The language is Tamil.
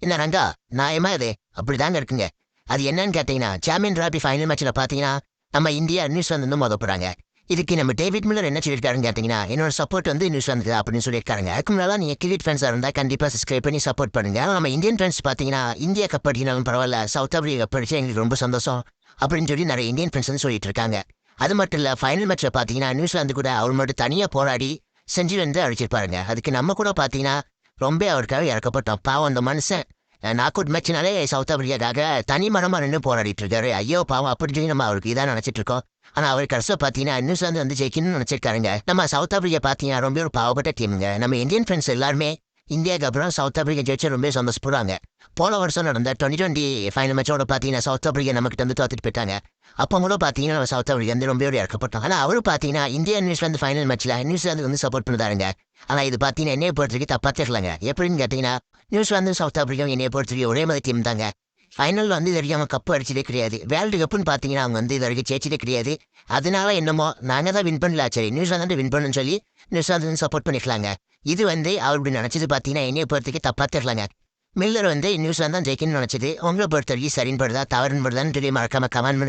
என்ன ரங்கா நியாயமா இது? அப்படிதாங்க இருக்குங்க. அது என்னன்னு கேட்டீங்கன்னா சாம்பியன் டிராபி ஃபைனல் மேட்ச்ல பாத்தீங்கன்னா நம்ம இந்தியா நியூசிலாந்து வந்து இதுக்கு நம்ம டேவிட் மில்லர் என்ன சொல்லியிருக்காருன்னு கேட்டீங்கன்னா என்னோட சப்போர்ட் வந்து நியூசிலாந்து அப்படின்னு சொல்லியிருக்காங்க அதுக்கு முன்னால நீங்க கிரிக்கெட் ஃபேன்ஸாக இருந்தால் கண்டிப்பாக சப்ஸ்கிரைப் பண்ணி சப்போர்ட் பண்ணுங்க. நம்ம இந்தியன் ஃபேன்ஸ் பார்த்தீங்கன்னா இந்தியா கப் அடிக்கினாலும் பரவாயில்ல சவுத் ஆப்பிரிக்கா கப் அடிச்சா எங்களுக்கு ரொம்ப சந்தோஷம் அப்படின்னு சொல்லி நிறைய இந்தியன் ஃப்ரெண்ட்ஸ் வந்து சொல்லிட்டு இருக்காங்க. அது மட்டும் இல்ல ஃபைனல் மேட்ச்சில் பார்த்தீங்கன்னா நியூசிலாந்து கூட அவர் மட்டும் தனியாக போராடி செஞ்சுரி வந்து அடிச்சிருப்பாருங்க. அதுக்கு நம்ம கூட பாத்தீங்கன்னா ரொம்ப அவருக்காக இறக்கப்பட்டோம். பாவம் அந்த மனுஷன். நாக் அவுட் மேட்ச்னாலே சவுத் ஆப்பிரிக்காக்காக தனி மரமா நின்று போராடிட்டு இருக்காரு. ஐயோ பாவம் அப்படி சொல்லி நம்ம அவருக்கு இதான் நினச்சிட்டு இருக்கோம். ஆனால் அவர் கடைசியா பார்த்தீங்கன்னா நியூசிலாந்து வந்து ஜெயிக்கணும்னு நினைச்சிருக்காருங்க. நம்ம சவுத் ஆப்பிரிக்கா பார்த்தீங்கன்னா ரொம்ப ஒரு பாவப்பட்ட டீமுங்க நம்ம இந்தியன் ஃப்ரெண்ட்ஸ் எல்லாருமே இந்தியாவுக்கு அப்புறம் சவுத் ஆப்பிரிக்கா ஜெயிச்சு ரொம்ப சந்தோஷப்படுறாங்க போன வருஷம் நடந்த டுவெண்ட்டி டுவெண்ட்டி ஃபைனல் மேட்சோட பார்த்தீங்கன்னா சவுத் ஆப்பிரிக்கா நமக்கு வந்து தோத்துட்டு போயிட்டாங்க. அப்போ கூட பார்த்தீங்கன்னா நம்ம சவுத் ஆப்பிரிக்கா வந்து ரொம்ப இறக்கப்பட்டோம். ஆனால் அவர் பார்த்தீங்கன்னா இந்தியா நியூசிலாந்து ஃபைனல் மேட்ச்ல நியூசிலாந்து வந்து சப்போர்ட் பண்ணுறாருங்க ஆனா இது பாத்தீங்கன்னா என்னைய பொறுத்தவரைக்கும் தப்பாக தெரியலங்க. எப்படின்னு கேட்டீங்கன்னா நியூசிலாந்து சவுத் ஆப்பிரிக்கா என்னைய பொறுத்தவரைக்கும் ஒரே மாதிரி டீம் தாங்க. ஃபைனல் வந்து இது வரைக்கும் அவங்க கப்பு அடிச்சதே கிடையாது. வேர்ல்டு கப்புன்னு பார்த்தீங்கன்னா அவங்க வந்து இது வரைக்கும் ஜெயிச்சதே கிடையாது. அதனால என்னமோ நாங்கள் தான் வின் பண்ணல. சரி நியூசிலாந்து வின் பண்ணுன்னு சொல்லி நியூசிலாந்து வந்து சப்போர்ட் பண்ணிக்கலாங்க. இது வந்து அவர் இப்படி நினச்சது பார்த்தீங்கன்னா என்னைய பொறுத்தவரைக்கும் தப்பாக தெரியலங்க. மில்லர் வந்து நியூசிலாந்து தான் ஜெயிக்கணும்னு நினச்சது. உங்களை பொறுத்தவரைக்கும் சரின்படுதா தவறுன்படுதான்னு படுதா தவறுன்னு சொல்லி மறக்காம கமெண்ட் பண்ணி